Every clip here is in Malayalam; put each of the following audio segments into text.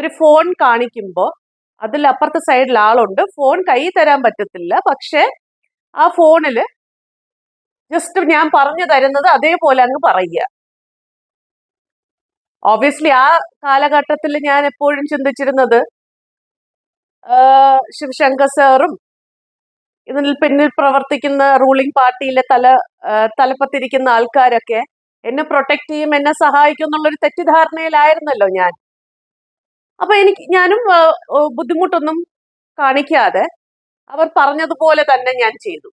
ഒരു ഫോൺ കാണിക്കുമ്പോൾ അതിൽ അപ്പുറത്തെ സൈഡിൽ ആളുണ്ട്. ഫോൺ കൈ തരാൻ പറ്റത്തില്ല. പക്ഷെ ആ ഫോണിൽ ജസ്റ്റ് ഞാൻ പറഞ്ഞു തരുന്നത് അതേപോലെ അങ്ങ് പറയുക. ഓബിയസ്ലി ആ കാലഘട്ടത്തിൽ ഞാൻ എപ്പോഴും ചിന്തിച്ചിരുന്നത് ശിവശങ്കർ സാറും ഇതിൽ പിന്നിൽ പ്രവർത്തിക്കുന്ന റൂളിംഗ് പാർട്ടിയിലെ തല തലപ്പത്തിരിക്കുന്ന ആൾക്കാരൊക്കെ എന്നെ പ്രൊട്ടക്ട് ചെയ്യും എന്നെ സഹായിക്കും എന്നുള്ളൊരു തെറ്റിദ്ധാരണയിലായിരുന്നല്ലോ ഞാൻ. അപ്പൊ എനിക്ക് ഞാനും ബുദ്ധിമുട്ടൊന്നും കാണിക്കാതെ അവർ പറഞ്ഞതുപോലെ തന്നെ ഞാൻ ചെയ്തു.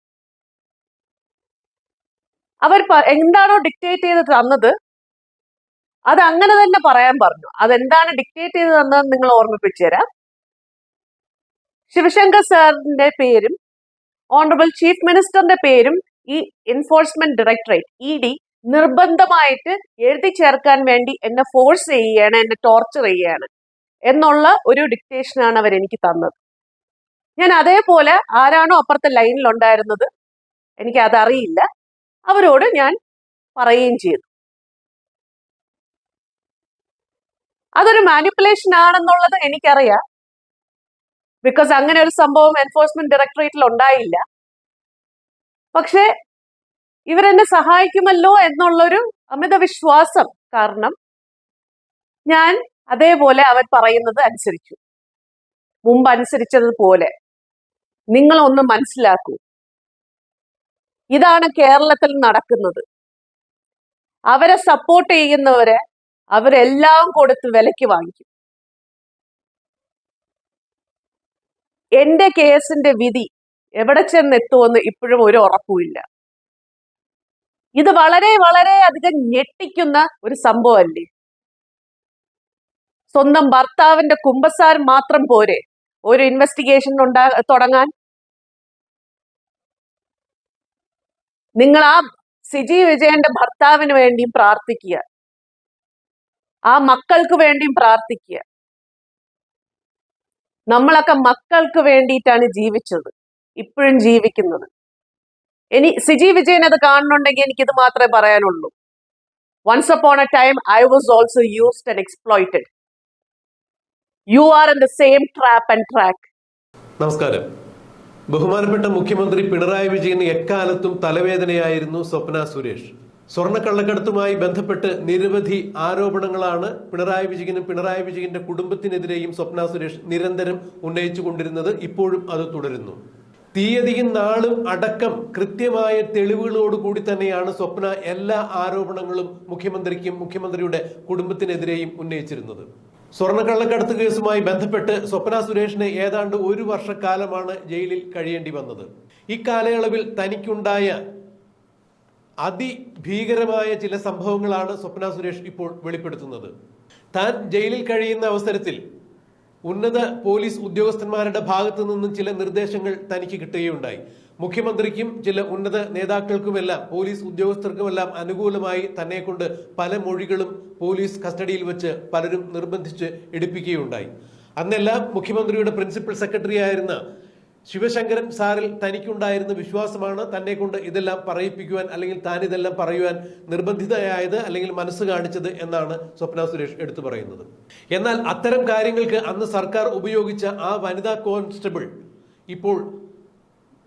അവർ എന്താണോ ഡിക്റ്റേറ്റ് ചെയ്ത് തന്നത് അത് അങ്ങനെ തന്നെ പറയാൻ പറഞ്ഞു. അതെന്താണ് ഡിക്റ്റേറ്റ് ചെയ്ത് തന്നതെന്ന് നിങ്ങൾ ഓർമ്മിപ്പിച്ചു തരാം. ശിവശങ്കർ സാറിന്റെ പേരും ഓണറബിൾ ചീഫ് മിനിസ്റ്ററിന്റെ പേരും ഈ എൻഫോഴ്സ്മെന്റ് ഡയറക്ടറേറ്റ് ഇ ഡി നിർബന്ധമായിട്ട് എഴുതി ചേർക്കാൻ വേണ്ടി എന്നെ ഫോഴ്സ് ചെയ്യുകയാണ് എന്നെ ടോർച്ചർ ചെയ്യുകയാണ്. എന്നുള്ള ഒരു ഡിക്റ്റേഷനാണ് അവർ എനിക്ക് തന്നത്. ഞാൻ അതേപോലെ ആരാണോ അപ്പുറത്തെ ലൈനിൽ ഉണ്ടായിരുന്നത് എനിക്ക് അതറിയില്ല അവരോട് ഞാൻ പറയുകയും ചെയ്തു. അതൊരു മാനിപ്പുലേഷൻ ആണെന്നുള്ളത് എനിക്കറിയാം. ബിക്കോസ് അങ്ങനെ ഒരു സംഭവം എൻഫോഴ്സ്മെന്റ് ഡയറക്ടറേറ്റിൽ ഉണ്ടായില്ല. പക്ഷേ ഇവരെന്നെ സഹായിക്കുമല്ലോ എന്നുള്ളൊരു അമിത വിശ്വാസം കാരണം ഞാൻ അതേപോലെ അവൻ പറയുന്നത് അനുസരിച്ചു. മുമ്പ് അനുസരിച്ചതുപോലെ നിങ്ങൾ ഒന്ന് മനസ്സിലാക്കൂ. ഇതാണ് കേരളത്തിൽ നടക്കുന്നത്. അവരെ സപ്പോർട്ട് ചെയ്യുന്നവരെ അവരെല്ലാം കൊടുത്ത് വിലയ്ക്ക് വാങ്ങിക്കും. എന്റെ കേസിന്റെ വിധി എവിടെ ചെന്നെത്തുമെന്ന് ഇപ്പോഴും ഒരു ഉറപ്പുമില്ല ഇത് വളരെ വളരെ അധികം ഞെട്ടിക്കുന്ന ഒരു സംഭവമല്ലേ? സ്വന്തം ഭർത്താവിന്റെ കുമ്പസാർ മാത്രം പോരെ. ഒരു ഇൻവെസ്റ്റിഗേഷൻ ഉണ്ടാ തുടങ്ങാൻ. നിങ്ങൾ ആ സിജി വിജയന്റെ ഭർത്താവിന് വേണ്ടിയും പ്രാർത്ഥിക്കുക. ആ മക്കൾക്ക് വേണ്ടിയും പ്രാർത്ഥിക്കുക. നമ്മളൊക്കെ മക്കൾക്ക് വേണ്ടിയിട്ടാണ് ജീവിച്ചത് ഇപ്പോഴും ജീവിക്കുന്നത്. ഇനി സിജി വിജയൻ അത് കാണുന്നുണ്ടെങ്കിൽ എനിക്കിത് മാത്രമേ പറയാനുള്ളൂ. Once upon a time I was also used and exploited you are in the same trap and track നമസ്കാരം. ബഹുമാനപ്പെട്ട മുഖ്യമന്ത്രി പിണറായി വിജയൻ എക്കാലത്തും തലവേദനയായിരുന്നു സ്വപ്ന സുരേഷ്. സ്വർണക്കള്ളക്കടത്തുമായി ബന്ധപ്പെട്ട് നിരവധി ആരോപണങ്ങളാണ് പിണറായി വിജയനും പിണറായി വിജയന്റെ കുടുംബത്തിനെതിരെയും സ്വപ്ന സുരേഷ് നിരന്തരം ഉന്നയിച്ചു കൊണ്ടിരുന്നത് ഇപ്പോഴും അത് തുടരുന്നു. തീയതിയും നാളും അടക്കം കൃത്യമായ തെളിവുകളോടുകൂടി തന്നെയാണ് സ്വപ്ന എല്ലാ ആരോപണങ്ങളും മുഖ്യമന്ത്രിക്കും മുഖ്യമന്ത്രിയുടെ കുടുംബത്തിനെതിരെയും ഉന്നയിച്ചിരുന്നത്. സ്വർണക്കള്ളക്കടത്ത് കേസുമായി ബന്ധപ്പെട്ട് സ്വപ്ന സുരേഷിന് ഏതാണ്ട് ഒരു വർഷക്കാലമാണ് ജയിലിൽ കഴിയേണ്ടി വന്നത്. ഇക്കാലയളവിൽ തനിക്കുണ്ടായ അതിഭീകരമായ ചില സംഭവങ്ങളാണ് സ്വപ്ന സുരേഷ് ഇപ്പോൾ വെളിപ്പെടുത്തുന്നത്. താൻ ജയിലിൽ കഴിയുന്ന അവസരത്തിൽ ഉന്നത പോലീസ് ഉദ്യോഗസ്ഥന്മാരുടെ ഭാഗത്തു നിന്നും ചില നിർദ്ദേശങ്ങൾ തനിക്ക് കിട്ടുകയുണ്ടായി. മുഖ്യമന്ത്രിക്കും ചില ഉന്നത നേതാക്കൾക്കുമെല്ലാം പോലീസ് ഉദ്യോഗസ്ഥർക്കുമെല്ലാം അനുകൂലമായി തന്നെ കൊണ്ട് പല മൊഴികളും പോലീസ് കസ്റ്റഡിയിൽ വെച്ച് പലരും നിർബന്ധിച്ച് എടുപ്പിക്കുകയുണ്ടായി. അന്നെല്ലാം മുഖ്യമന്ത്രിയുടെ പ്രിൻസിപ്പൽ സെക്രട്ടറി ആയിരുന്ന ശിവശങ്കരൻ സാറിൽ തനിക്കുണ്ടായിരുന്ന വിശ്വാസമാണ് തന്നെ കൊണ്ട് ഇതെല്ലാം പറയിപ്പിക്കുവാൻ അല്ലെങ്കിൽ താൻ ഇതെല്ലാം പറയുവാൻ നിർബന്ധിതയായത് അല്ലെങ്കിൽ മനസ്സ് കാണിച്ചത് എന്നാണ് സ്വപ്ന സുരേഷ് എടുത്തു പറയുന്നത്. എന്നാൽ അത്തരം കാര്യങ്ങൾക്ക് അന്ന് സർക്കാർ ഉപയോഗിച്ച ആ വനിതാ കോൺസ്റ്റബിൾ ഇപ്പോൾ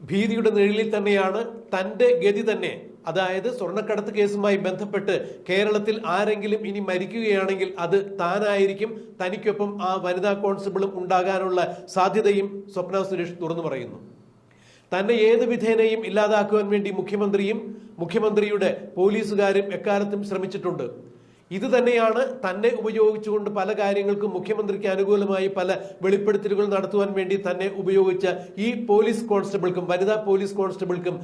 ഭീതിയുടെ നിഴലിൽ തന്നെയാണ് തന്റെ ഗതി തന്നെ. അതായത് സ്വർണക്കടത്ത് കേസുമായി ബന്ധപ്പെട്ട് കേരളത്തിൽ ആരെങ്കിലും ഇനി മരിക്കുകയാണെങ്കിൽ അത് താനായിരിക്കും തനിക്കൊപ്പം ആ വനിതാ കോൺസ്റ്റബിളും ഉണ്ടാകാനുള്ള സാധ്യതയും സ്വപ്ന സുരേഷ് തുറന്നു പറയുന്നു. തന്നെ ഏത് വിധേനയും ഇല്ലാതാക്കുവാൻ വേണ്ടി മുഖ്യമന്ത്രിയും മുഖ്യമന്ത്രിയുടെ പോലീസുകാരും എക്കാലത്തും ശ്രമിച്ചിട്ടുണ്ട്. ഇത് തന്നെയാണ് തന്നെ ഉപയോഗിച്ചുകൊണ്ട് പല കാര്യങ്ങൾക്കും മുഖ്യമന്ത്രിക്ക് അനുകൂലമായി പല വെളിപ്പെടുത്തലുകൾ നടത്തുവാൻ വേണ്ടി തന്നെ ഉപയോഗിച്ച ഈ പോലീസ് കോൺസ്റ്റബിൾക്കും വനിതാ പോലീസ് കോൺസ്റ്റബിൾക്കും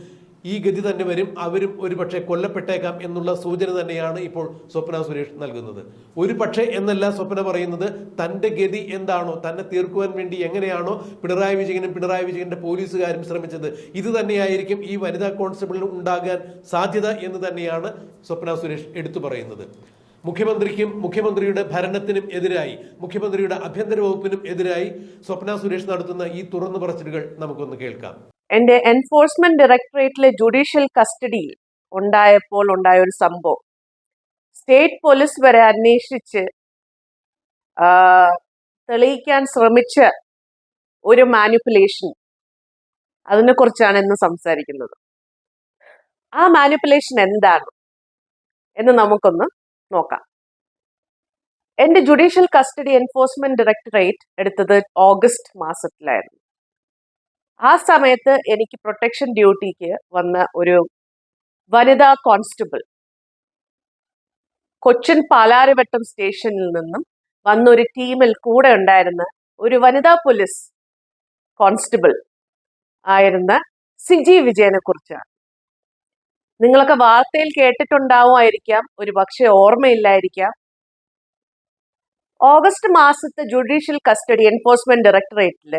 ഈ ഗതി തന്നെ വരും. അവരും ഒരുപക്ഷെ കൊല്ലപ്പെട്ടേക്കാം എന്നുള്ള സൂചന തന്നെയാണ് ഇപ്പോൾ സ്വപ്ന സുരേഷ് നൽകുന്നത്. ഒരു പക്ഷേ എന്നല്ല സ്വപ്ന പറയുന്നത്. തന്റെ ഗതി എന്താണോ തന്നെ തീർക്കുവാൻ വേണ്ടി എങ്ങനെയാണോ പിണറായി വിജയനും പിണറായി വിജയന്റെ പോലീസുകാരും ശ്രമിച്ചത്. ഇത് തന്നെയായിരിക്കും ഈ വനിതാ കോൺസ്റ്റബിളിനും ഉണ്ടാകാൻ സാധ്യത എന്ന് തന്നെയാണ് സ്വപ്ന സുരേഷ് എടുത്തു പറയുന്നത്. മുഖ്യമന്ത്രിക്കും മുഖ്യമന്ത്രിയുടെ ഭരണത്തിനും എതിരായി മുഖ്യമന്ത്രിയുടെ ആഭ്യന്തര വകുപ്പിനും എതിരായി സ്വപ്ന സുരേഷ് നടത്തുന്ന ഈ തുറന്നു പറച്ചിലുകൾ നമുക്കൊന്ന് കേൾക്കാം. എന്റെ എൻഫോഴ്സ്മെന്റ് ഡയറക്ടറേറ്റിലെ ജുഡീഷ്യൽ കസ്റ്റഡിയിൽ ഉണ്ടായപ്പോൾ ഉണ്ടായ ഒരു സംഭവം. സ്റ്റേറ്റ് പോലീസ് വരെ അന്വേഷിച്ച് തെളിയിക്കാൻ ശ്രമിച്ച ഒരു മാനിപ്പുലേഷൻ. അതിനെ കുറിച്ചാണ് ഇന്ന് സംസാരിക്കുന്നത്. ആ മാനിപ്പുലേഷൻ എന്താണ് എന്ന് നമുക്കൊന്ന് നോക്കാം. എന്റെ ജുഡീഷ്യൽ കസ്റ്റഡി എൻഫോഴ്സ്മെന്റ് ഡയറക്ടറേറ്റ് എടുത്തത് ഓഗസ്റ്റ് മാസത്തിലായിരുന്നു. ആ സമയത്ത് എനിക്ക് പ്രൊട്ടക്ഷൻ ഡ്യൂട്ടിക്ക് വന്ന ഒരു വനിതാ കോൺസ്റ്റബിൾ കൊച്ചിൻ പാലാരിവട്ടം സ്റ്റേഷനിൽ നിന്നും വന്നൊരു ടീമിൽ കൂടെ ഉണ്ടായിരുന്ന ഒരു വനിതാ പോലീസ് കോൺസ്റ്റബിൾ ആയിരുന്ന സിജി വിജയനെ കുറിച്ചാണ്. നിങ്ങളൊക്കെ വാർത്തയിൽ കേട്ടിട്ടുണ്ടാവുമായിരിക്കാം. ഒരു പക്ഷേ ഓർമ്മയില്ലായിരിക്കാം. ഓഗസ്റ്റ് മാസത്തെ ജുഡീഷ്യൽ കസ്റ്റഡി എൻഫോഴ്സ്മെന്റ് ഡയറക്ടറേറ്റിൽ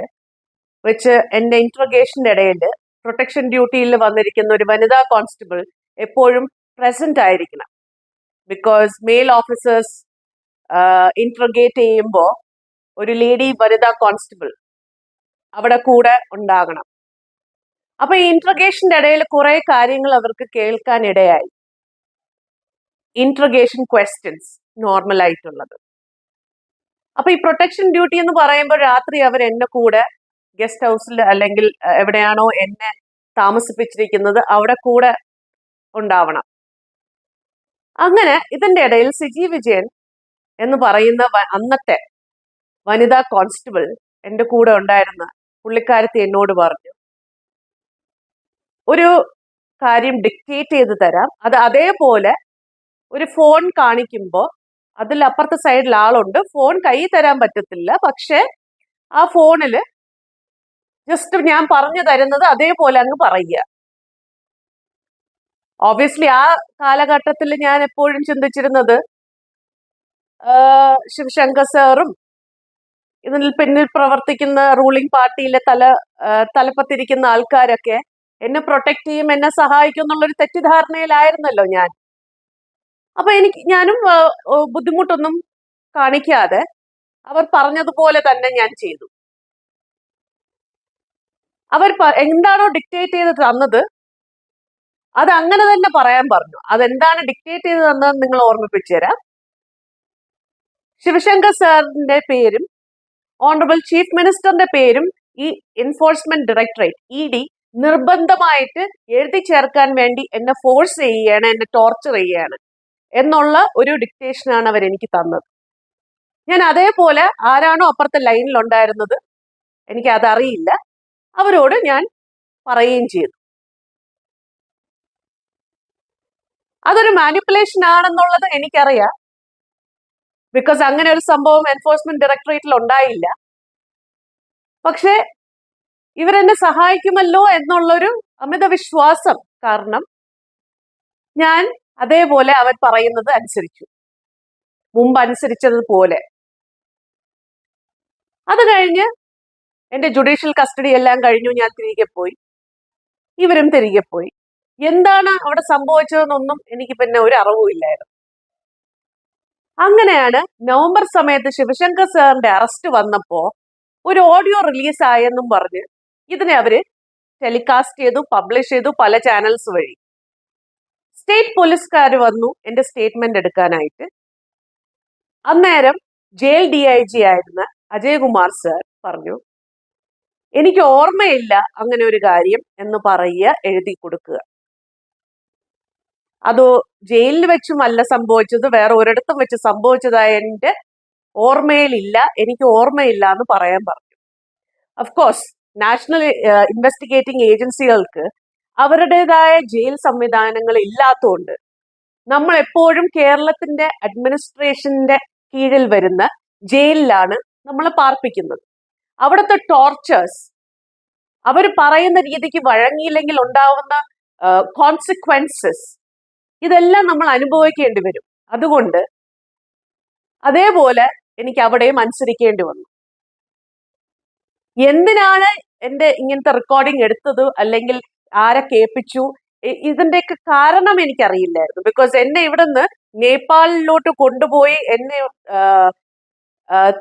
വെച്ച് എന്റെ ഇൻട്രോഗേഷന്റെ ഇടയിൽ പ്രൊട്ടക്ഷൻ ഡ്യൂട്ടിയിൽ വന്നിരിക്കുന്ന ഒരു വനിതാ കോൺസ്റ്റബിൾ എപ്പോഴും പ്രസന്റ് ആയിരിക്കണം. ബിക്കോസ് മെയിൽ ഓഫീസേഴ്സ് ഇൻട്രോഗേറ്റ് ചെയ്യുമ്പോൾ ഒരു ലേഡി വനിതാ കോൺസ്റ്റബിൾ അവിടെ കൂടെ ഉണ്ടാകണം. അപ്പൊ ഈ ഇൻട്രഗേഷന്റെ ഇടയിൽ കുറെ കാര്യങ്ങൾ അവർക്ക് കേൾക്കാൻ ഇടയായി. ഇൻട്രഗേഷൻ ക്വസ്റ്റ്യൻസ് നോർമൽ ആയിട്ടുള്ളത്. അപ്പൊ ഈ പ്രൊട്ടക്ഷൻ ഡ്യൂട്ടി എന്ന് പറയുമ്പോൾ രാത്രി അവർ എന്നെ കൂടെ ഗസ്റ്റ് ഹൗസിൽ അല്ലെങ്കിൽ എവിടെയാണോ എന്നെ താമസിപ്പിച്ചിരിക്കുന്നത് അവിടെ കൂടെ ഉണ്ടാവണം. അങ്ങനെ ഇതിന്റെ ഇടയിൽ സിജി വിജയൻ എന്ന് പറയുന്ന അന്നത്തെ വനിതാ കോൺസ്റ്റബിൾ എന്റെ കൂടെ ഉണ്ടായിരുന്ന പുള്ളിക്കാരത്തി എന്നോട് പറഞ്ഞു ഒരു കാര്യം ഡിക്റ്റേറ്റ് ചെയ്ത് തരാം. അത് അതേപോലെ ഒരു ഫോൺ കാണിക്കുമ്പോൾ അതിൽ അപ്പുറത്തെ സൈഡിൽ ആളുണ്ട്. ഫോൺ കൈ തരാൻ പറ്റത്തില്ല. പക്ഷെ ആ ഫോണിൽ ജസ്റ്റ് ഞാൻ പറഞ്ഞു തരുന്നത് അതേപോലെ അങ്ങ് പറയുക. ഓബിയസ്ലി ആ കാലഘട്ടത്തിൽ ഞാൻ എപ്പോഴും ചിന്തിച്ചിരുന്നത് ശിവശങ്കർ സാറും ഇതിൽ പിന്നിൽ പ്രവർത്തിക്കുന്ന റൂളിംഗ് പാർട്ടിയിലെ തല തലപ്പത്തിരിക്കുന്ന ആൾക്കാരൊക്കെ എന്നെ പ്രൊട്ടക്ട് ചെയ്യും എന്നെ സഹായിക്കും എന്നുള്ളൊരു തെറ്റിദ്ധാരണയിലായിരുന്നല്ലോ ഞാൻ. അപ്പൊ എനിക്ക് ഞാനും ബുദ്ധിമുട്ടൊന്നും കാണിക്കാതെ അവർ പറഞ്ഞതുപോലെ തന്നെ ഞാൻ ചെയ്തു. അവർ എന്താണോ ഡിക്റ്റേറ്റ് ചെയ്ത് തന്നത് അത് അങ്ങനെ തന്നെ പറയാൻ പറഞ്ഞു. അതെന്താണ് ഡിക്റ്റേറ്റ് ചെയ്ത് തന്നതെന്ന് നിങ്ങൾ ഓർമ്മിപ്പിച്ചു തരാം. ശിവശങ്കർ സാറിന്റെ പേരും ഓണറബിൾ ചീഫ് മിനിസ്റ്ററിന്റെ പേരും ഈ എൻഫോഴ്സ്മെന്റ് ഡയറക്ടറേറ്റ് ഇ ഡി നിർബന്ധമായിട്ട് എഴുതി ചേർക്കാൻ വേണ്ടി എന്നെ ഫോഴ്സ് ചെയ്യുകയാണ് എന്നെ ടോർച്ചർ ചെയ്യുകയാണ് എന്നുള്ള ഒരു ഡിക്റ്റേഷനാണ് അവർ എനിക്ക് തന്നത്. ഞാൻ അതേപോലെ ആരാണോ അപ്പുറത്തെ ലൈനിൽ ഉണ്ടായിരുന്നത് എനിക്ക് അതറിയില്ല അവരോട് ഞാൻ പറയുകയും ചെയ്തു. അതൊരു മാനിപ്പുലേഷൻ ആണെന്നുള്ളത് എനിക്കറിയാം. ബിക്കോസ് അങ്ങനെ ഒരു സംഭവം എൻഫോഴ്സ്മെന്റ് ഡയറക്ടറേറ്റിൽ ഉണ്ടായില്ല. പക്ഷേ ഇവരെന്നെ സഹായിക്കുമല്ലോ എന്നുള്ളൊരു അമിത വിശ്വാസം കാരണം ഞാൻ അതേപോലെ അവൻ പറയുന്നത് അനുസരിച്ചു. മുമ്പ് അനുസരിച്ചതുപോലെ അത് കഴിഞ്ഞ് എന്റെ ജുഡീഷ്യൽ കസ്റ്റഡി എല്ലാം കഴിഞ്ഞു ഞാൻ തിരികെ പോയി. ഇവരും തിരികെ പോയി. എന്താണ് അവിടെ സംഭവിച്ചതെന്നൊന്നും എനിക്ക് പിന്നെ ഒരു അറിവുമില്ലായിരുന്നു അങ്ങനെയാണ് നവംബർ സമയത്ത് ശിവശങ്കർ സാറിന്റെ അറസ്റ്റ് വന്നപ്പോ ഒരു ഓഡിയോ റിലീസ് ആയെന്നും പറഞ്ഞ് ഇതിനെ അവർ ടെലികാസ്റ്റ് ചെയ്തു പബ്ലിഷ് ചെയ്തു പല ചാനൽസ് വഴി. സ്റ്റേറ്റ് പോലീസുകാർ വന്നു എന്റെ സ്റ്റേറ്റ്മെന്റ് എടുക്കാനായിട്ട്. അന്നേരം ജയിൽ ഡി ഐ ജി ആയിരുന്ന അജയകുമാർ സാർ പറഞ്ഞു എനിക്ക് ഓർമ്മയില്ല അങ്ങനെ ഒരു കാര്യം എന്ന് പറയുക എഴുതി കൊടുക്കുക. അത് ജയിലിൽ വെച്ചും അല്ല സംഭവിച്ചത് വേറെ ഒരിടത്തും വെച്ച് സംഭവിച്ചതായ എന്റെ ഓർമ്മയിലില്ല എനിക്ക് ഓർമ്മയില്ല എന്ന് പറയാൻ പറഞ്ഞു. കോഴ്സ് നാഷണൽ ഇൻവെസ്റ്റിഗേറ്റിംഗ് ഏജൻസികൾക്ക് അവരുടേതായ ജയിൽ സംവിധാനങ്ങൾ ഇല്ലാത്തതുകൊണ്ട് നമ്മൾ എപ്പോഴും കേരളത്തിന്റെ അഡ്മിനിസ്ട്രേഷന്റെ കീഴിൽ വരുന്ന ജയിലിലാണ് നമ്മൾ പാർപ്പിക്കുന്നത്. അവിടുത്തെ ടോർച്ചേഴ്സ് അവർ പറയുന്ന രീതിക്ക് വഴങ്ങിയില്ലെങ്കിൽ ഉണ്ടാവുന്ന കോൺസിക്വൻസസ് ഇതെല്ലാം നമ്മൾ അനുഭവിക്കേണ്ടി വരും. അതുകൊണ്ട് അതേപോലെ എനിക്ക് അവിടെയും അനുസരിക്കേണ്ടി വന്നു. എന്തിനാണ് എന്റെ ഇങ്ങനത്തെ റെക്കോർഡിംഗ് എടുത്തത് അല്ലെങ്കിൽ ആരെ കേൾപ്പിച്ചു? ഇതിന്റെ ഇതിന്റെയൊക്കെ കാരണം എനിക്കറിയില്ലായിരുന്നു. ബിക്കോസ് എന്നെ ഇവിടുന്ന് നേപ്പാളിലോട്ട് കൊണ്ടുപോയി എന്നെ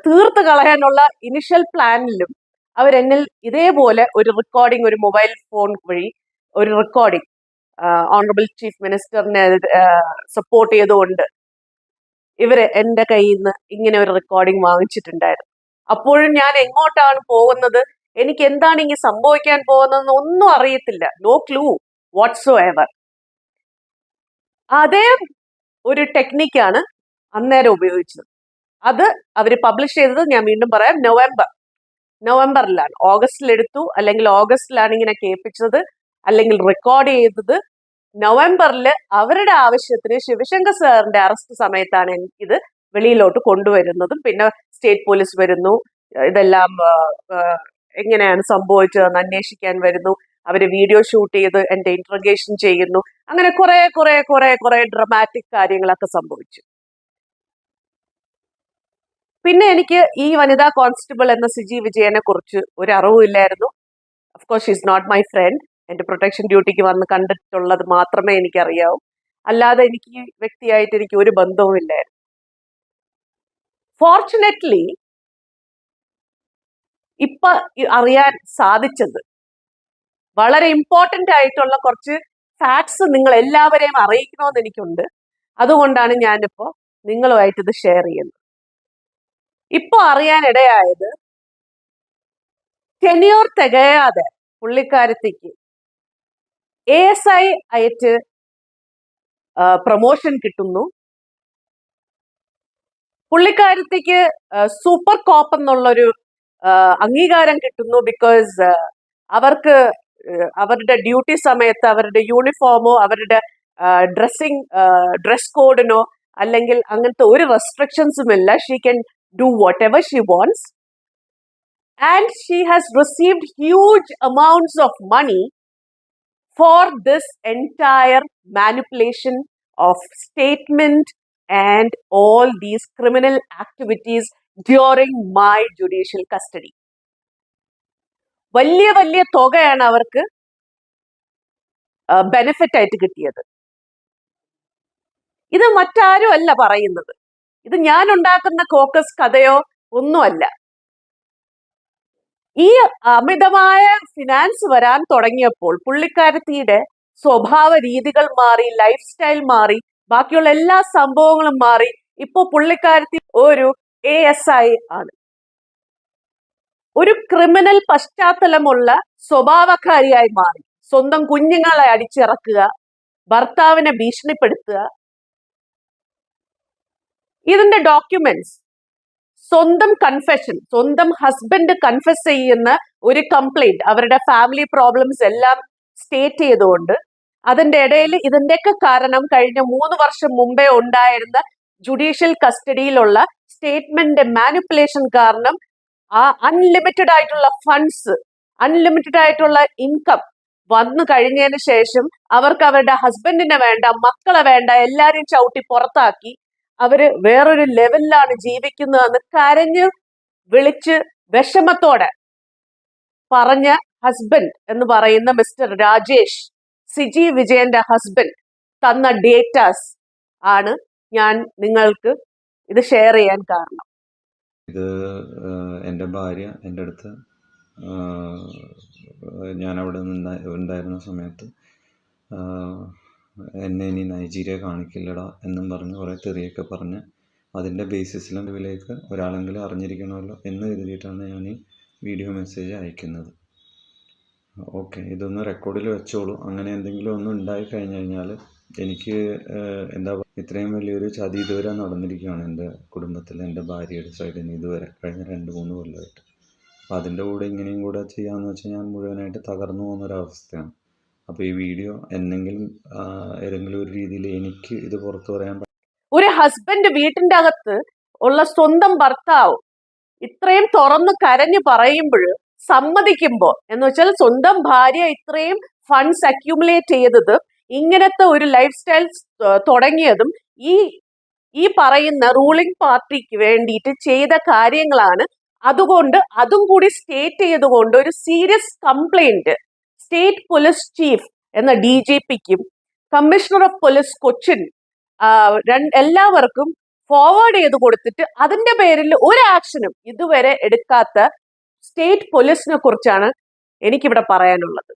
തീർത്ത് കളയാനുള്ള ഇനിഷ്യൽ പ്ലാനിലും അവരെന്നിൽ ഇതേപോലെ ഒരു റെക്കോർഡിംഗ് ഒരു മൊബൈൽ ഫോൺ വഴി ഒരു റെക്കോർഡിംഗ് ഓണറബിൾ ചീഫ് മിനിസ്റ്ററിനെ സപ്പോർട്ട് ചെയ്തുകൊണ്ട് ഇവർ എന്റെ കയ്യിൽ നിന്ന് ഇങ്ങനെ ഒരു റെക്കോർഡിംഗ് വാങ്ങിച്ചിട്ടുണ്ടായിരുന്നു. അപ്പോഴും ഞാൻ എങ്ങോട്ടാണ് പോകുന്നത്? എനിക്ക് എന്താണ് ഇനി സംഭവിക്കാൻ പോകുന്നതെന്ന് ഒന്നും അറിയത്തില്ല. നോ ക്ലൂ വാട്ട്സോ എവർ അതേ ഒരു ടെക്നിക്കാണ് അന്നേരം ഉപയോഗിച്ചത്. അത് അവർ പബ്ലിഷ് ചെയ്തത് ഞാൻ വീണ്ടും പറയാം നവംബർ. നവംബറിലാണ്. ഓഗസ്റ്റിൽ എടുത്തു അല്ലെങ്കിൽ ഓഗസ്റ്റിലാണ് ഇങ്ങനെ കേൾപ്പിച്ചത്. അല്ലെങ്കിൽ റെക്കോർഡ് ചെയ്തത്. നവംബറിൽ അവരുടെ ആവശ്യത്തിന് ശിവശങ്കർ സാറിന്റെ അറസ്റ്റ് സമയത്താണ് ഇത് വെളിയിലോട്ട് കൊണ്ടുവരുന്നതും. പിന്നെ സ്റ്റേറ്റ് പോലീസ് വരുന്നു. ഇതെല്ലാം എങ്ങനെയാണ് സംഭവിച്ചതെന്ന് അന്വേഷിക്കാൻ വരുന്നു. അവർ വീഡിയോ ഷൂട്ട് ചെയ്ത് എന്റെ ഇന്റർഗേഷൻ ചെയ്യുന്നു. അങ്ങനെ കുറെ കുറെ കുറെ കുറെ ഡ്രമാറ്റിക് കാര്യങ്ങളൊക്കെ സംഭവിച്ചു. പിന്നെ എനിക്ക് ഈ വനിതാ കോൺസ്റ്റബിൾ എന്ന സിജി വിജയനെ കുറിച്ച് ഒരു അറിവില്ലായിരുന്നു of course she's not my friend എന്റെ പ്രൊട്ടക്ഷൻ ഡ്യൂട്ടിക്ക് വന്ന് കണ്ടിട്ടുള്ളത് മാത്രമേ എനിക്കറിയാവൂ. അല്ലാതെ എനിക്ക് വ്യക്തിയായിട്ട് എനിക്ക് ഒരു ബന്ധവും ഇല്ലായിരുന്നു ഫോർച്ചുനേറ്റ്ലി ഇപ്പൊ അറിയാൻ സാധിച്ചത്. വളരെ ഇമ്പോർട്ടന്റ് ആയിട്ടുള്ള കുറച്ച് ഫാക്ട്സ് നിങ്ങൾ എല്ലാവരെയും അറിയിക്കണമെന്ന് എനിക്കുണ്ട്. അതുകൊണ്ടാണ് ഞാനിപ്പോ നിങ്ങളുമായിട്ട് ഇത് ഷെയർ ചെയ്യുന്നത്. ഇപ്പോൾ അറിയാനിടയായത് ടെന്യൂർ തികയാതെ പുള്ളിക്കാരത്തേക്ക് എ എസ് ഐ ആയിട്ട് പ്രൊമോഷൻ കിട്ടുന്നു. പുള്ളിക്കാരത്തേക്ക് സൂപ്പർ കോപ്പ് എന്നുള്ളൊരു അംഗീകാരം കിട്ടുന്നു ബിക്കോസ് അവർക്ക് ആ, അവരുടെ ഡ്യൂട്ടി സമയത്ത് അവരുടെ യൂണിഫോമോ അവരുടെ ഡ്രസ്സിങ് ഡ്രസ് കോഡിനോ അല്ലെങ്കിൽ അങ്ങനത്തെ ഒരു റെസ്ട്രിക്ഷൻസും ഇല്ല. She can do whatever she wants and she has received huge amounts of money for this entire manipulation of statement and all these criminal activities during my judicial custody വലിയ വലിയ തുകയാണ് അവർക്ക് ബെനിഫിറ്റ് ആയിട്ട് കിട്ടിയത്. ഇത് മറ്റാരും അല്ല പറയുന്നത്. ഇത് ഞാൻ ഉണ്ടാക്കുന്ന കോക്കസ് കഥയോ ഒന്നുമല്ല. ഈ അമിതമായ ഫിനാൻസ് വരാൻ തുടങ്ങിയപ്പോൾ പുള്ളിക്കാരത്തിയുടെ സ്വഭാവ രീതികൾ മാറി ലൈഫ് സ്റ്റൈൽ മാറി ബാക്കിയുള്ള എല്ലാ സംഭവങ്ങളും മാറി ഇപ്പോൾ പുള്ളിക്കാരത്തി ഒരു എ എസ് ഐ ആണ്. ഒരു ക്രിമിനൽ പശ്ചാത്തലമുള്ള സ്വഭാവക്കാരിയായി മാറി. സ്വന്തം കുഞ്ഞുങ്ങളെ അടിച്ചിറക്കുക ഭർത്താവിനെ ഭീഷണിപ്പെടുത്തുക. ഇതിന്റെ ഡോക്യുമെന്റ്സ് സ്വന്തം കൺഫെഷൻ സ്വന്തം ഹസ്ബൻഡ് കൺഫെസ് ചെയ്യുന്ന ഒരു കംപ്ലൈന്റ് അവരുടെ ഫാമിലി പ്രോബ്ലംസ് എല്ലാം സ്റ്റേറ്റ് ചെയ്തുകൊണ്ട് അതിന്റെ ഇടയിൽ ഇതിന്റെയൊക്കെ കാരണം കഴിഞ്ഞ മൂന്ന് വർഷം മുമ്പേ ഉണ്ടായിരുന്ന ജുഡീഷ്യൽ കസ്റ്റഡിയിലുള്ള സ്റ്റേറ്റ്മെന്റ് മാനിപ്പുലേഷൻ കാരണം ആ അൺലിമിറ്റഡ് ആയിട്ടുള്ള ഫണ്ട്സ് അൺലിമിറ്റഡ് ആയിട്ടുള്ള ഇൻകം വന്നു കഴിഞ്ഞതിന് ശേഷം അവർക്ക് അവരുടെ ഹസ്ബൻഡിനെ വേണ്ട മക്കളെ വേണ്ട എല്ലാരെയും ചവിട്ടി പുറത്താക്കി അവർ വേറൊരു ലെവലിലാണ് ജീവിക്കുന്നതെന്ന് കരഞ്ഞ് വിളിച്ച് വിഷമത്തോടെ പറഞ്ഞ ഹസ്ബൻഡ് എന്ന് പറയുന്ന മിസ്റ്റർ രാജേഷ് സിജി വിജയന്റെ ഹസ്ബൻഡ് തന്ന ഡേറ്റാസ് ആണ് ഞാൻ നിങ്ങൾക്ക് ഇത് ഷെയർ ചെയ്യാൻ കാരണം. ഇത് എന്റെ ഭാര്യ എന്റെ അടുത്ത് ഞാൻ അവിടെ നിന്ന് ഉണ്ടായിരുന്ന സമയത്ത് എന്നെ ഇനി നൈജീരിയ കാണിക്കില്ലടാ എന്നും പറഞ്ഞ് കുറേ തെറിയൊക്കെ പറഞ്ഞ് അതിന്റെ ബേസിസിലും ഇതിലേക്ക് ഒരാളെങ്കിലും അറിഞ്ഞിരിക്കണമല്ലോ എന്ന് കരുതിയിട്ടാണ് ഞാൻ ഈ വീഡിയോ മെസ്സേജ് അയക്കുന്നത്. ഓക്കെ ഇതൊന്ന് റെക്കോർഡിൽ വെച്ചോളൂ. അങ്ങനെ എന്തെങ്കിലും ഒന്നും ഉണ്ടായി കഴിഞ്ഞു കഴിഞ്ഞാൽ എനിക്ക് എന്താ ഇത്രയും വലിയൊരു ചതി ഇതുവരെ നടന്നിരിക്കുകയാണ് എന്റെ കുടുംബത്തിൽ എന്റെ ഭാര്യയുടെ സൈഡിൽ നിന്ന് ഇതുവരെ കഴിഞ്ഞ രണ്ട് മൂന്ന് കൊല്ലമായിട്ട് അപ്പം അതിന്റെ കൂടെ ഇങ്ങനെയും കൂടെ ചെയ്യാമെന്ന് വെച്ചാൽ ഞാൻ മുഴുവനായിട്ട് തകർന്നു പോകുന്നൊരവസ്ഥയാണ്. അപ്പോൾ ഈ വീഡിയോ എന്തെങ്കിലും ഏതെങ്കിലും ഒരു രീതിയിൽ എനിക്ക് ഇത് പുറത്തു പറയാൻ ഒരു ഹസ്ബൻഡ് വീട്ടിന്റെ അകത്ത് ഉള്ള സ്വന്തം ഭർത്താവ് ഇത്രയും തുറന്ന് കരഞ്ഞു പറയുമ്പോൾ സമ്മതിക്കുമ്പോൾ എന്ന് വെച്ചാൽ സ്വന്തം ഭാര്യ ഇത്രയും ഫണ്ട്സ് അക്യൂമുലേറ്റ് ചെയ്തത് ഇങ്ങനത്തെ ഒരു ലൈഫ് സ്റ്റൈൽ തുടങ്ങിയതും ഈ ഈ പറയുന്ന റൂളിംഗ് പാർട്ടിക്ക് വേണ്ടിയിട്ട് ചെയ്ത കാര്യങ്ങളാണ്. അതുകൊണ്ട് അതും കൂടി സ്റ്റേറ്റ് ചെയ്തുകൊണ്ട് ഒരു serious complaint state police chief എന്ന ഡി ജി പിക്കും കമ്മീഷണർ ഓഫ് പോലീസ് കൊച്ചിൻ എല്ലാവർക്കും ഫോർവേഡ് ചെയ്ത് കൊടുത്തിട്ട് അതിന്റെ പേരിൽ ഒരു ആക്ഷനും ഇതുവരെ എടുക്കാത്ത സ്റ്റേറ്റ് പോലീസിനെ കുറിച്ചാണ് എനിക്കിവിടെ പറയാനുള്ളത്.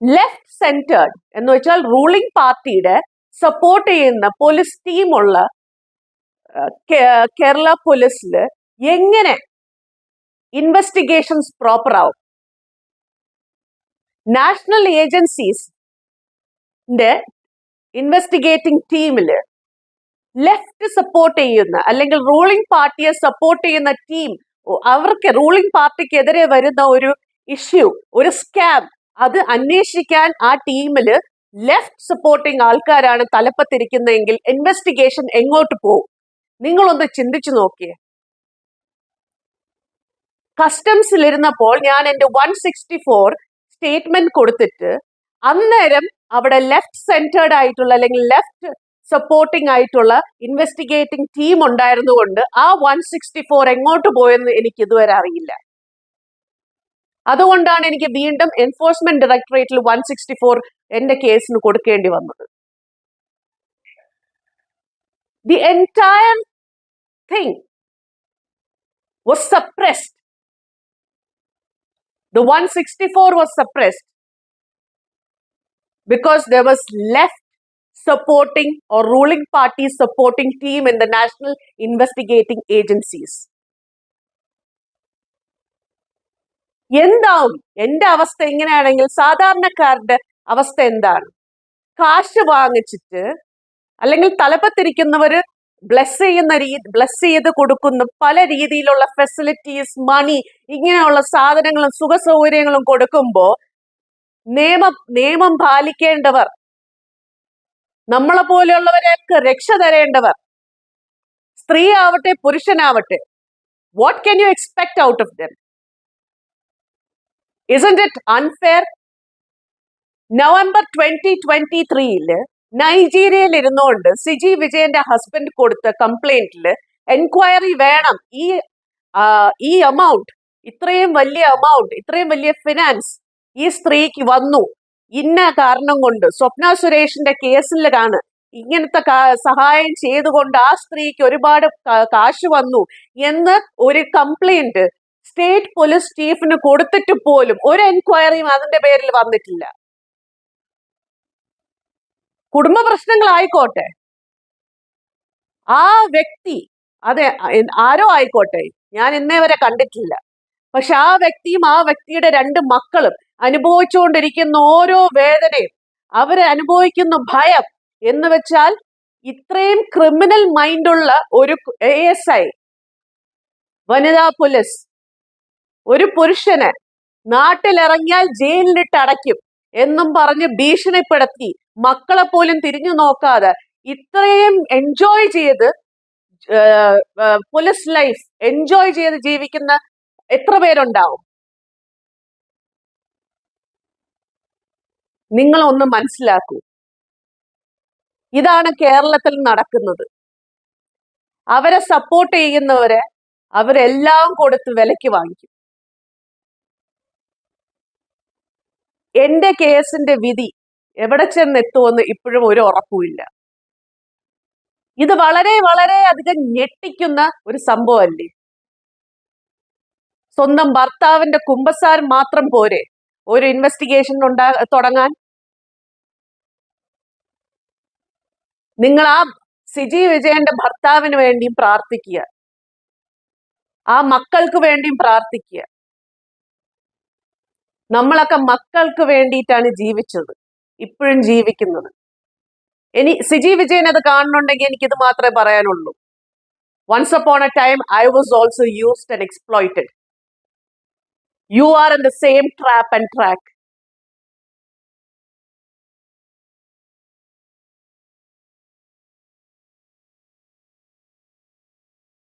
ലെഫ്റ്റ് സെന്റേർഡ് എന്ന് വെച്ചാൽ റൂളിംഗ് പാർട്ടിയുടെ സപ്പോർട്ട് ചെയ്യുന്ന പോലീസ് ടീമുള്ള കേരള പോലീസിൽ എങ്ങനെ ഇൻവെസ്റ്റിഗേഷൻസ് പ്രോപ്പർ ആവും? നാഷണൽ ഏജൻസീസിന്റെ ഇൻവെസ്റ്റിഗേറ്റിംഗ് ടീമിൽ ലെഫ്റ്റ് സപ്പോർട്ട് ചെയ്യുന്ന അല്ലെങ്കിൽ റൂളിംഗ് പാർട്ടിയെ സപ്പോർട്ട് ചെയ്യുന്ന ടീം അവർക്ക് റൂളിംഗ് പാർട്ടിക്കെതിരെ വരുന്ന ഒരു ഇഷ്യൂ ഒരു സ്കാം അത് അന്വേഷിക്കാൻ ആ ടീമിൽ ലെഫ്റ്റ് സപ്പോർട്ടിങ് ആൾക്കാരാണ് തലപ്പത്തിരിക്കുന്നതെങ്കിൽ ഇൻവെസ്റ്റിഗേഷൻ എങ്ങോട്ട് പോകും നിങ്ങളൊന്ന് ചിന്തിച്ചു നോക്കിയേ. കസ്റ്റംസിൽ ഇരുന്നപ്പോൾ ഞാൻ എന്റെ വൺ സിക്സ്റ്റി ഫോർ സ്റ്റേറ്റ്മെന്റ് കൊടുത്തിട്ട് അന്നേരം അവിടെ ലെഫ്റ്റ് സെന്റേർഡ് ആയിട്ടുള്ള അല്ലെങ്കിൽ ലെഫ്റ്റ് സപ്പോർട്ടിംഗ് ആയിട്ടുള്ള ഇൻവെസ്റ്റിഗേറ്റിംഗ് ടീം ഉണ്ടായിരുന്നുകൊണ്ട് ആ വൺ സിക്സ്റ്റി ഫോർ എങ്ങോട്ട് പോയെന്ന് എനിക്ക് ഇതുവരെ അറിയില്ല. അതുകൊണ്ടാണ് എനിക്ക് വീണ്ടും എൻഫോഴ്സ്മെന്റ് ഡയറക്ടറേറ്റിൽ വൺ സിക്സ്റ്റി ഫോർ എന്റെ കേസിന് കൊടുക്കേണ്ടി വന്നത് the entire thing was suppressed. The 164 was suppressed because there was left supporting or ruling party supporting team in the national investigating agencies. എന്താവും? എന്റെ അവസ്ഥ എങ്ങനെയാണെങ്കിൽ സാധാരണക്കാരുടെ അവസ്ഥ എന്താണ്? കാശ് വാങ്ങിച്ചിട്ട് അല്ലെങ്കിൽ തലപ്പത്തിരിക്കുന്നവര് ബ്ലെസ് ചെയ്യുന്ന രീതി ബ്ലെസ് ചെയ്ത് കൊടുക്കുന്ന പല രീതിയിലുള്ള ഫെസിലിറ്റീസ് മണി ഇങ്ങനെയുള്ള സാധനങ്ങളും സുഖ സൗകര്യങ്ങളും കൊടുക്കുമ്പോൾ നിയമം നിയമം പാലിക്കേണ്ടവർ നമ്മളെ പോലെയുള്ളവരെയൊക്കെ രക്ഷ തരേണ്ടവർ സ്ത്രീ ആവട്ടെ പുരുഷനാവട്ടെ what can you expect out of them isn't it unfair November twenty twenty ത്രീയിൽ നൈജീരിയയിൽ ഇരുന്നുകൊണ്ട് സിജി വിജയന്റെ ഹസ്ബൻഡ് കൊടുത്ത കംപ്ലൈന്റിൽ എൻക്വയറി വേണം. ഈ ഈ എമൗണ്ട് ഇത്രയും വലിയ എമൗണ്ട് ഇത്രയും വലിയ ഫിനാൻസ് ഈ സ്ത്രീക്ക് വന്നു. ഇന്ന കാരണം കൊണ്ട് സ്വപ്ന സുരേഷിന്റെ കേസിലാണ് ഇങ്ങനത്തെ സഹായം ചെയ്തുകൊണ്ട് ആ സ്ത്രീക്ക് ഒരുപാട് കാശ് വന്നു എന്ന് ഒരു കംപ്ലൈന്റ് സ്റ്റേറ്റ് പോലീസ് ചീഫിന് കൊടുത്തിട്ട് പോലും ഒരു എൻക്വയറിയും അതിന്റെ പേരിൽ വന്നിട്ടില്ല. കുടുംബ പ്രശ്നങ്ങളായിക്കോട്ടെ. ആ വ്യക്തി അതെ ആരോ ആയിക്കോട്ടെ ഞാൻ ഇന്നേ വരെ കണ്ടിട്ടില്ല. പക്ഷെ ആ വ്യക്തിയും ആ വ്യക്തിയുടെ രണ്ട് മക്കളും അനുഭവിച്ചുകൊണ്ടിരിക്കുന്ന ഓരോ വേദനയും അവരെ അനുഭവിക്കുന്ന ഭയം എന്ന് വെച്ചാൽ ഇത്രയും ക്രിമിനൽ മൈൻഡുള്ള ഒരു എ എസ് ഐ വനിതാ പോലീസ് ഒരു പുരുഷന് നാട്ടിലിറങ്ങിയാൽ ജയിലിലിട്ട് അടയ്ക്കും എന്നും പറഞ്ഞ് ഭീഷണിപ്പെടുത്തി മക്കളെ പോലും തിരിഞ്ഞു നോക്കാതെ ഇത്രയും എൻജോയ് ചെയ്ത് പോലീസ് ലൈഫ് എൻജോയ് ചെയ്ത് ജീവിക്കുന്ന എത്ര പേരുണ്ടാവും? നിങ്ങൾ ഒന്ന് മനസ്സിലാക്കൂ. ഇതാണ് കേരളത്തിൽ നടക്കുന്നത്. അവരെ സപ്പോർട്ട് ചെയ്യുന്നവരെ അവരെല്ലാം കൊടുത്ത് വിലക്ക് വാങ്ങിക്കും. എന്റെ കേസിന്റെ വിധി എവിടെ ചെന്നെത്തുമെന്ന് ഇപ്പോഴും ഒരു ഉറപ്പുമില്ല ഇത് വളരെ വളരെ അധികം ഞെട്ടിക്കുന്ന ഒരു സംഭവമല്ലേ? സ്വന്തം ഭർത്താവിന്റെ കുമ്പസാരം മാത്രം പോരെ ഒരു ഇൻവെസ്റ്റിഗേഷൻ ഉണ്ടാ തുടങ്ങാൻ? നിങ്ങൾ ആ സിജി വിജയന്റെ ഭർത്താവിന് വേണ്ടിയും പ്രാർത്ഥിക്കുക. ആ മക്കൾക്ക് വേണ്ടിയും പ്രാർത്ഥിക്കുക. നമ്മളൊക്കെ മക്കൾക്ക് വേണ്ടിയിട്ടാണ് ജീവിച്ചത് ഇപ്പോഴും ജീവിക്കുന്നത്. ഇനി സിജി വിജയൻ അത് കാണുന്നുണ്ടെങ്കിൽ ഇത് മാത്രമേ പറയാനുള്ളൂ. Once upon a time I was also used and exploited you are in the same trap and track